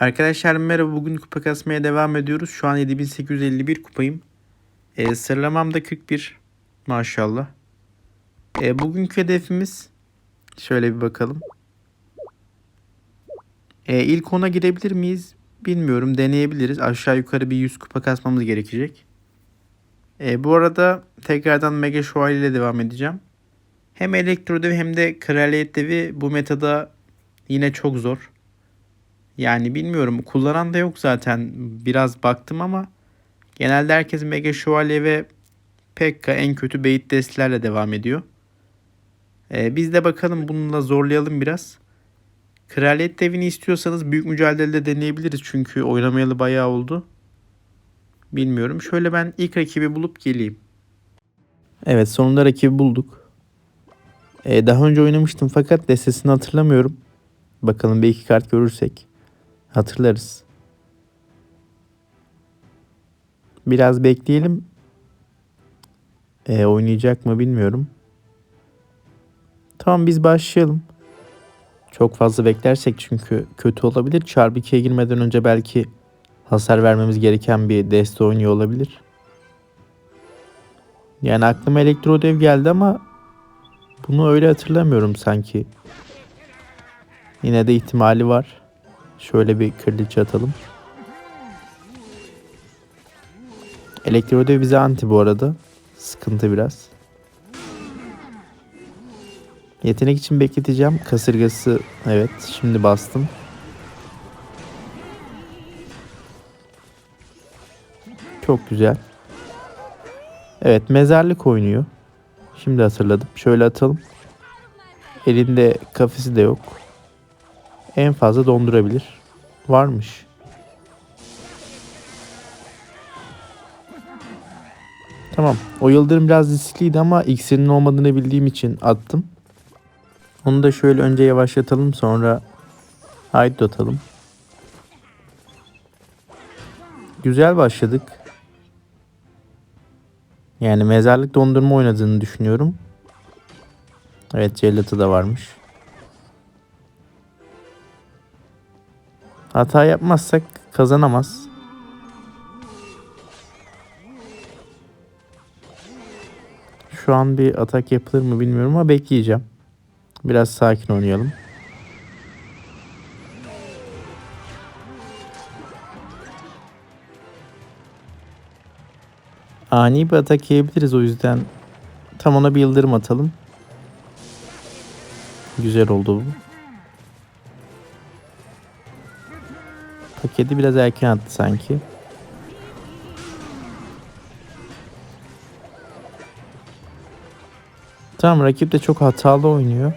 Arkadaşlar merhaba bugün kupa kasmaya devam ediyoruz. Şu an 7851 kupayım. E, sıralamam da 41 maşallah. E, bugünkü hedefimiz şöyle bir bakalım. E, ilk ona girebilir miyiz bilmiyorum deneyebiliriz. Aşağı yukarı bir 100 kupa kasmamız gerekecek. E, bu arada tekrardan Mega Şövalye ile devam edeceğim. Hem Elektro hem de Kraliyet devi bu metada yine çok zor. Yani bilmiyorum kullanan da yok zaten. Biraz baktım ama genelde herkes Mega Şövalye ve Pekka en kötü beyit destlerle devam ediyor. Ee, biz de bakalım bununla zorlayalım biraz. Kraliyet devini istiyorsanız büyük mücadelede deneyebiliriz çünkü oynamayalı bayağı oldu. Bilmiyorum. Şöyle ben ilk rakibi bulup geleyim. Evet sonunda rakibi bulduk. Ee, daha önce oynamıştım fakat destesini hatırlamıyorum. Bakalım bir iki kart görürsek hatırlarız. Biraz bekleyelim. Ee, oynayacak mı bilmiyorum. Tamam biz başlayalım. Çok fazla beklersek çünkü kötü olabilir. Çarpı 2'ye girmeden önce belki hasar vermemiz gereken bir deste oynuyor olabilir. Yani aklıma elektro dev geldi ama bunu öyle hatırlamıyorum sanki. Yine de ihtimali var. Şöyle bir kraliçe atalım. Elektro dev bize anti bu arada. Sıkıntı biraz. Yetenek için bekleteceğim. Kasırgası evet şimdi bastım. Çok güzel. Evet mezarlık oynuyor. Şimdi hatırladım. Şöyle atalım. Elinde kafesi de yok. En fazla dondurabilir. Varmış. Tamam. O yıldırım biraz riskliydi ama iksirinin olmadığını bildiğim için attım. Onu da şöyle önce yavaşlatalım sonra Aydut atalım. Güzel başladık. Yani mezarlık dondurma oynadığını düşünüyorum. Evet cellatı da varmış. Hata yapmazsak kazanamaz. Şu an bir atak yapılır mı bilmiyorum ama bekleyeceğim. Biraz sakin oynayalım. Ani bir atak yiyebiliriz o yüzden tam ona bir yıldırım atalım. Güzel oldu bu. Paketi biraz erken attı sanki. Tamam rakip de çok hatalı oynuyor.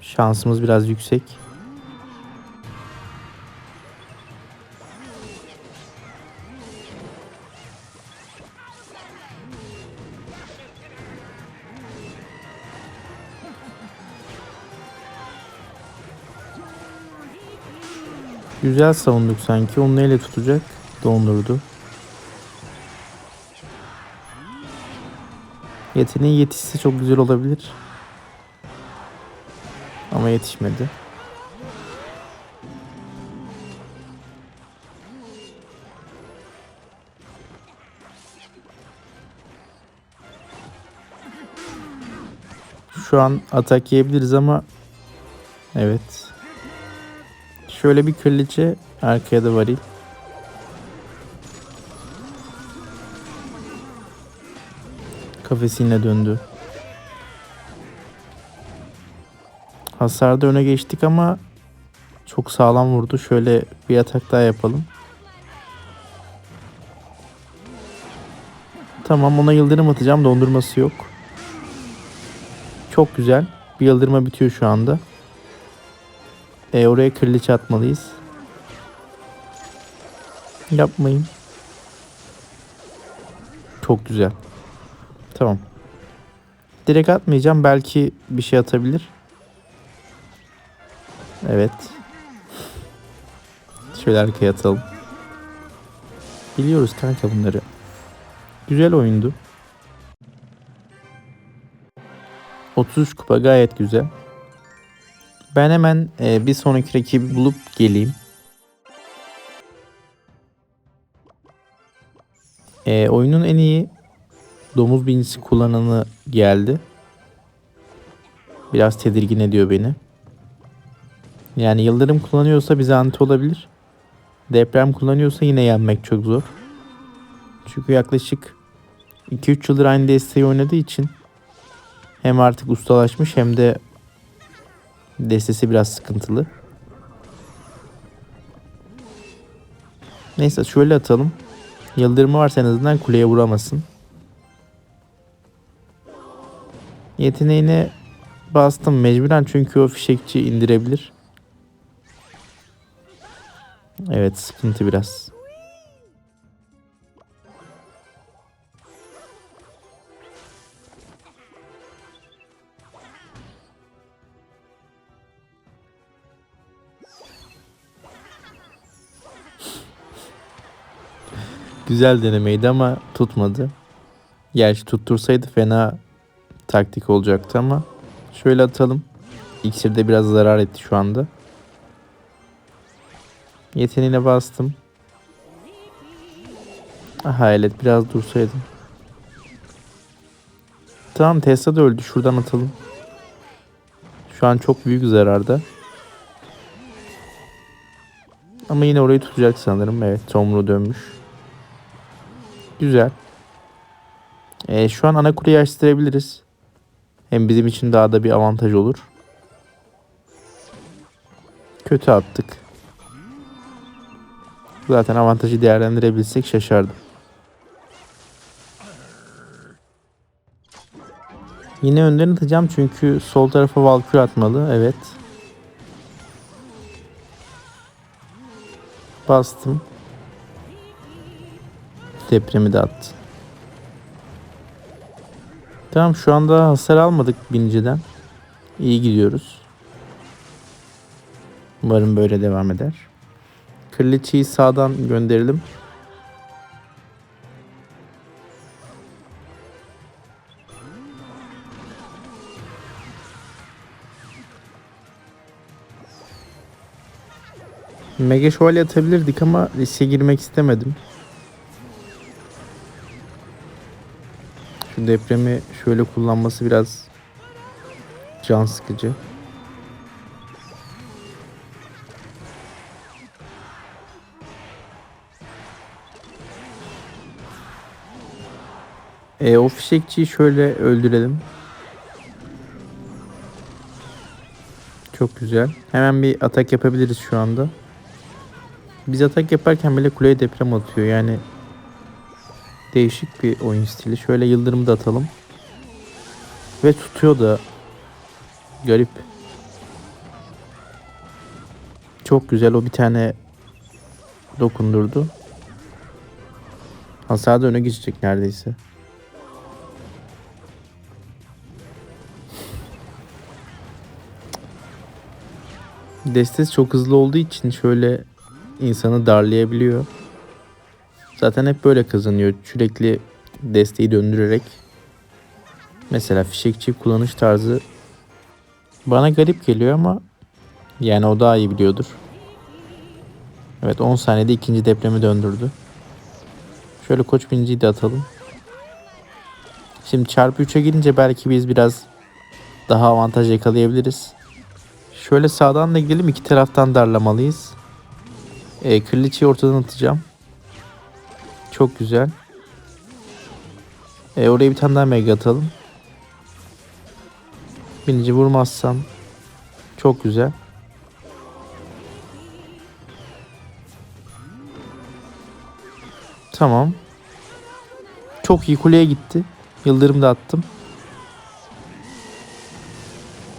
Şansımız biraz yüksek. Güzel savunduk sanki. Onu neyle tutacak? Dondurdu. Yeteneği yetişse çok güzel olabilir. Ama yetişmedi. Şu an atak yiyebiliriz ama evet. Şöyle bir kraliçe arkaya da varil. Kafesine döndü. Hasarda öne geçtik ama çok sağlam vurdu. Şöyle bir atak daha yapalım. Tamam ona yıldırım atacağım. Dondurması yok. Çok güzel. Bir yıldırma bitiyor şu anda. E, oraya kraliçe atmalıyız. Yapmayın. Çok güzel. Tamam. Direkt atmayacağım. Belki bir şey atabilir. Evet. Şöyle arkaya atalım. Biliyoruz kanka bunları. Güzel oyundu. 33 kupa gayet güzel. Ben hemen e, bir sonraki rakibi bulup geleyim. E, oyunun en iyi domuz bincisi kullananı geldi. Biraz tedirgin ediyor beni. Yani yıldırım kullanıyorsa bize anti olabilir. Deprem kullanıyorsa yine yenmek çok zor. Çünkü yaklaşık 2-3 yıldır aynı desteği oynadığı için hem artık ustalaşmış hem de destesi biraz sıkıntılı. Neyse şöyle atalım. Yıldırımı varsa en azından kuleye vuramasın. Yeteneğine bastım mecburen çünkü o fişekçi indirebilir. Evet sıkıntı biraz. Güzel denemeydi ama tutmadı. Gerçi tuttursaydı fena taktik olacaktı ama şöyle atalım. İksir biraz zarar etti şu anda. Yeteneğine bastım. Ah, Hayalet biraz dursaydım. Tamam Tesla da öldü. Şuradan atalım. Şu an çok büyük zararda. Ama yine orayı tutacak sanırım. Evet Tomru dönmüş. Güzel. Ee, şu an ana kuleyi açtırabiliriz. Hem bizim için daha da bir avantaj olur. Kötü attık. Zaten avantajı değerlendirebilsek şaşardım. Yine önden atacağım çünkü sol tarafa Valkyrie atmalı. Evet. Bastım. Depremi de attı. Tamam şu anda hasar almadık biniciden. İyi gidiyoruz. Umarım böyle devam eder. Kraliçeyi sağdan gönderelim. Mega şövalye atabilirdik ama riske girmek istemedim. Şu depremi şöyle kullanması biraz can sıkıcı. E, o fişekçiyi şöyle öldürelim. Çok güzel. Hemen bir atak yapabiliriz şu anda. Biz atak yaparken bile kuleye deprem atıyor. Yani değişik bir oyun stili. Şöyle yıldırımı da atalım. Ve tutuyor da. Garip. Çok güzel. O bir tane dokundurdu. Hasar da öne geçecek neredeyse. Destes çok hızlı olduğu için şöyle insanı darlayabiliyor. Zaten hep böyle kazanıyor. Sürekli desteği döndürerek. Mesela fişekçi kullanış tarzı bana garip geliyor ama yani o daha iyi biliyordur. Evet 10 saniyede ikinci depremi döndürdü. Şöyle koç binciyi de atalım. Şimdi çarpı 3'e girince belki biz biraz daha avantaj yakalayabiliriz. Şöyle sağdan da gidelim iki taraftan darlamalıyız. E, Kraliçeyi ortadan atacağım. Çok güzel. E, oraya bir tane daha mega atalım. Binici vurmazsam çok güzel. Tamam. Çok iyi kuleye gitti. Yıldırım da attım.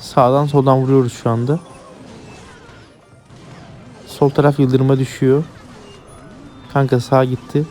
Sağdan soldan vuruyoruz şu anda. Sol taraf yıldırıma düşüyor. Kanka sağ gitti.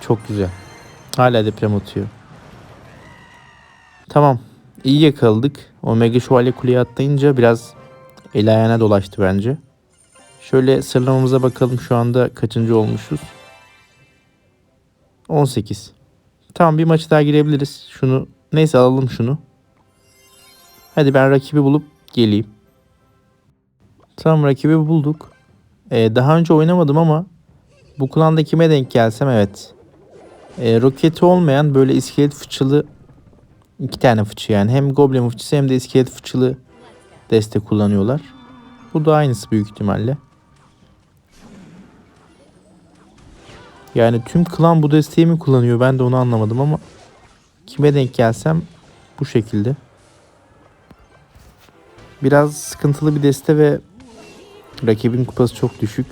Çok güzel. Hala deprem atıyor. Tamam. İyi yakaladık. Omega şövalye kuleye atlayınca biraz el ayağına dolaştı bence. Şöyle sıralamamıza bakalım şu anda kaçıncı olmuşuz. 18. Tamam bir maçı daha girebiliriz. Şunu neyse alalım şunu. Hadi ben rakibi bulup geleyim. Tamam rakibi bulduk. Ee, daha önce oynamadım ama bu klanda kime denk gelsem evet. E, roketi olmayan böyle iskelet fıçılı iki tane fıçı yani. Hem goblin fıçısı hem de iskelet fıçılı destek kullanıyorlar. Bu da aynısı büyük ihtimalle. Yani tüm klan bu desteği mi kullanıyor ben de onu anlamadım ama kime denk gelsem bu şekilde. Biraz sıkıntılı bir deste ve rakibin kupası çok düşük.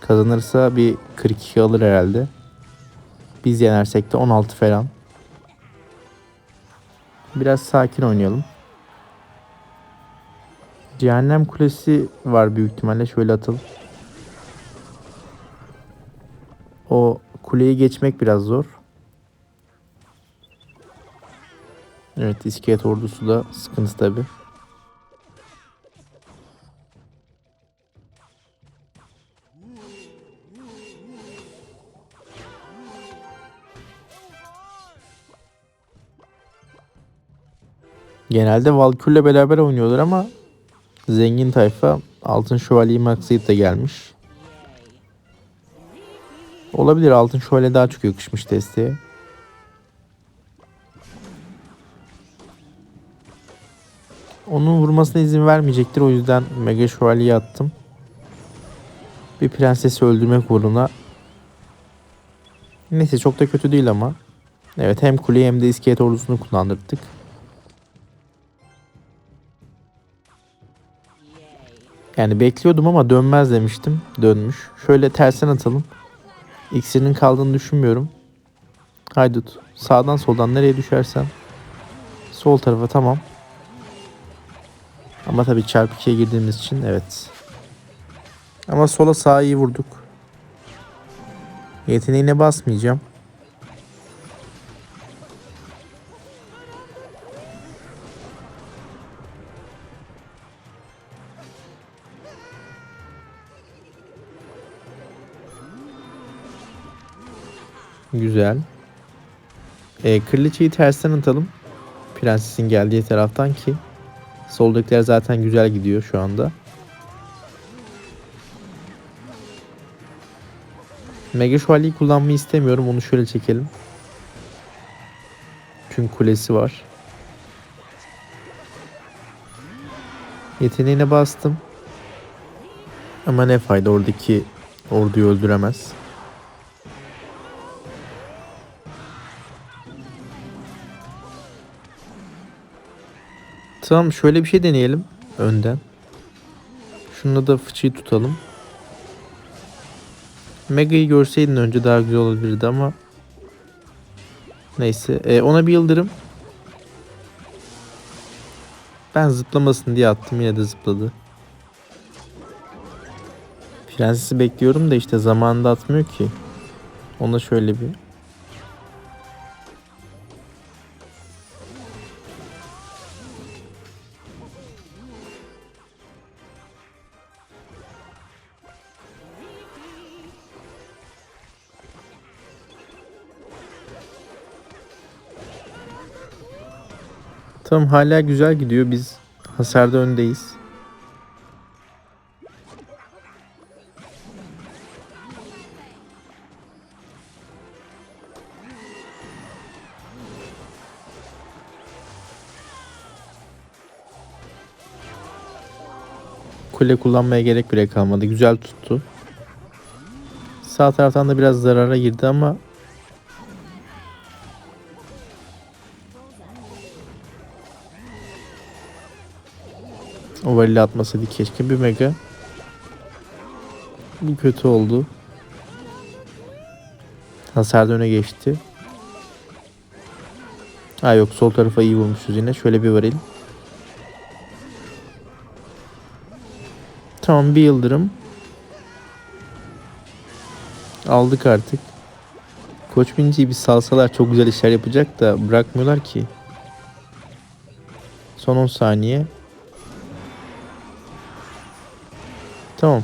Kazanırsa bir 42 alır herhalde. Biz yenersek de 16 falan. Biraz sakin oynayalım. Cehennem kulesi var büyük ihtimalle. Şöyle atalım. O kuleyi geçmek biraz zor. Evet iskelet ordusu da sıkıntı tabi. Genelde Valkür'le beraber oynuyorlar ama zengin tayfa Altın Şövalye'yi maksayıp da gelmiş. Olabilir Altın Şövalye daha çok yakışmış desteğe. Onun vurmasına izin vermeyecektir. O yüzden Mega Şövalye'yi attım. Bir prensesi öldürmek uğruna. Neyse çok da kötü değil ama. Evet hem kuleyi hem de iskelet ordusunu kullandırdık. Yani bekliyordum ama dönmez demiştim. Dönmüş. Şöyle tersen atalım. İksirinin kaldığını düşünmüyorum. Haydut. Sağdan soldan nereye düşersen. Sol tarafa tamam. Ama tabii çarpı 2'ye girdiğimiz için evet. Ama sola sağa iyi vurduk. Yeteneğine basmayacağım. Güzel. E, Kraliçeyi tersten atalım. Prensesin geldiği taraftan ki. Soldakiler zaten güzel gidiyor şu anda. Mega Şövalyeyi kullanmayı istemiyorum. Onu şöyle çekelim. Çünkü kulesi var. Yeteneğine bastım. Ama ne fayda oradaki orduyu öldüremez. Tamam şöyle bir şey deneyelim önden. Şunu da fıçıyı tutalım. Mega'yı görseydin önce daha güzel olabilirdi ama neyse ee, ona bir yıldırım. Ben zıplamasın diye attım yine de zıpladı. Prensesi bekliyorum da işte zamanında atmıyor ki. Ona şöyle bir Tamam hala güzel gidiyor. Biz hasarda öndeyiz. Kule kullanmaya gerek bile kalmadı. Güzel tuttu. Sağ taraftan da biraz zarara girdi ama Ovalli atmasaydı keşke bir mega. Bu kötü oldu. Hasar öne geçti. Ha yok sol tarafa iyi vurmuşuz yine. Şöyle bir varil. Tamam bir yıldırım. Aldık artık. Koç Binci'yi bir salsalar çok güzel işler yapacak da bırakmıyorlar ki. Son 10 saniye. Tamam.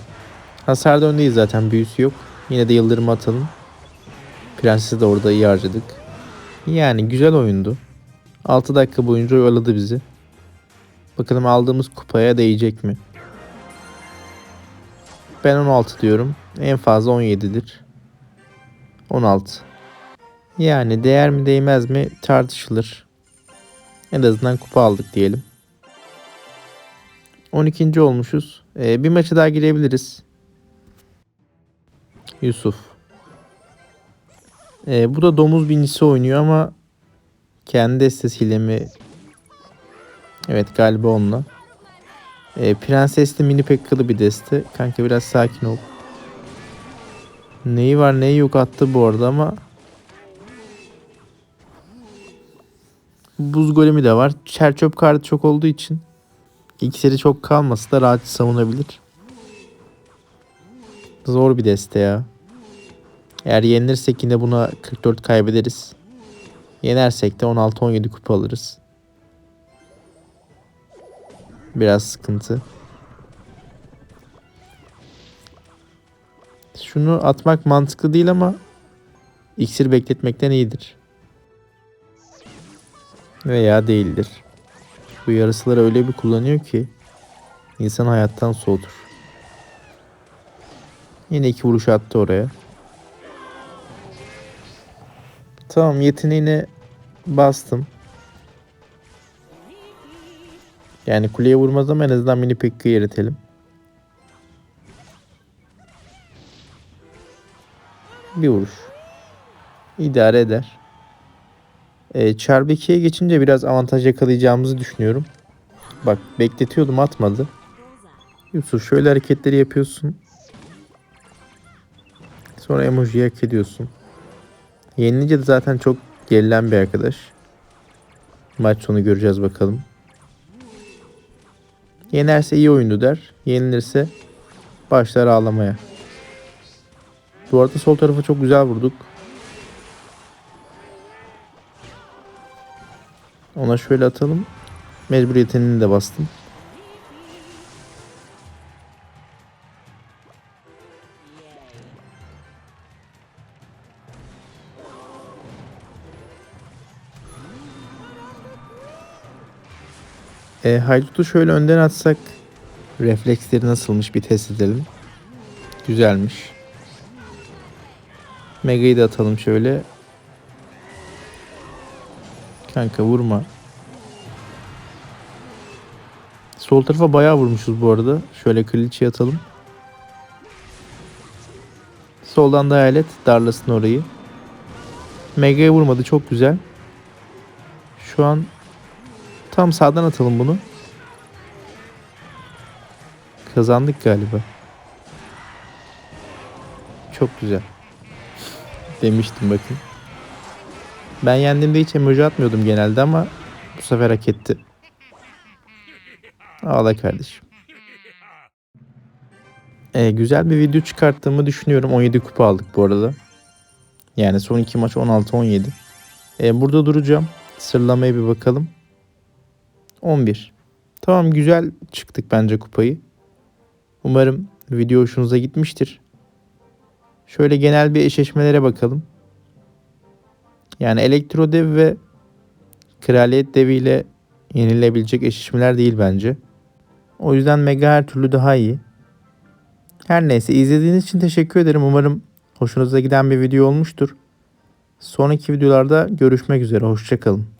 Hasarda öndeyiz zaten. Büyüsü yok. Yine de yıldırım atalım. Prensesi de orada iyi harcadık. Yani güzel oyundu. 6 dakika boyunca oyaladı bizi. Bakalım aldığımız kupaya değecek mi? Ben 16 diyorum. En fazla 17'dir. 16. Yani değer mi değmez mi tartışılır. En azından kupa aldık diyelim. 12. olmuşuz. Ee, bir maçı daha girebiliriz. Yusuf. Ee, bu da domuz binicisi oynuyor ama kendi destesiyle mi? Evet galiba onunla. Ee, prensesli mini pekkalı bir deste. Kanka biraz sakin ol. Neyi var neyi yok attı bu arada ama Buz golemi de var. Çerçöp kartı çok olduğu için iksiri çok kalması da rahat savunabilir. Zor bir deste ya. Eğer yenilirsek yine buna 44 kaybederiz. Yenersek de 16-17 kupa alırız. Biraz sıkıntı. Şunu atmak mantıklı değil ama iksir bekletmekten iyidir. Veya değildir. Bu yarısıları öyle bir kullanıyor ki insan hayattan soğutur. Yine iki vuruş attı oraya. Tamam yeteneğine bastım. Yani kuleye vurmaz ama en azından mini pekkiyi eritelim. Bir vuruş. İdare eder. E, çarpı 2'ye geçince biraz avantaj yakalayacağımızı düşünüyorum. Bak bekletiyordum atmadı. Yusuf şöyle hareketleri yapıyorsun. Sonra emojiyi hak ediyorsun. Yenilince de zaten çok gerilen bir arkadaş. Maç sonu göreceğiz bakalım. Yenerse iyi oyundu der. Yenilirse başlar ağlamaya. Bu arada sol tarafa çok güzel vurduk. Ona şöyle atalım. Mecburiyetini de bastım. E, Haydut'u şöyle önden atsak refleksleri nasılmış bir test edelim. Güzelmiş. Mega'yı da atalım şöyle. Kanka vurma. Sol tarafa bayağı vurmuşuz bu arada. Şöyle kraliçeyi atalım. Soldan da hayalet darlasın orayı. Mega'ya vurmadı çok güzel. Şu an tam sağdan atalım bunu. Kazandık galiba. Çok güzel. Demiştim bakın. Ben yendiğimde hiç emoji atmıyordum genelde ama bu sefer hak etti. Ağla kardeşim. Ee, güzel bir video çıkarttığımı düşünüyorum. 17 kupa aldık bu arada. Yani son iki maç 16-17. Ee, burada duracağım. Sırlamaya bir bakalım. 11. Tamam güzel çıktık bence kupayı. Umarım video hoşunuza gitmiştir. Şöyle genel bir eşleşmelere bakalım. Yani elektro dev ve kraliyet deviyle yenilebilecek eşleşmeler değil bence. O yüzden Mega her türlü daha iyi. Her neyse izlediğiniz için teşekkür ederim. Umarım hoşunuza giden bir video olmuştur. Sonraki videolarda görüşmek üzere. Hoşçakalın.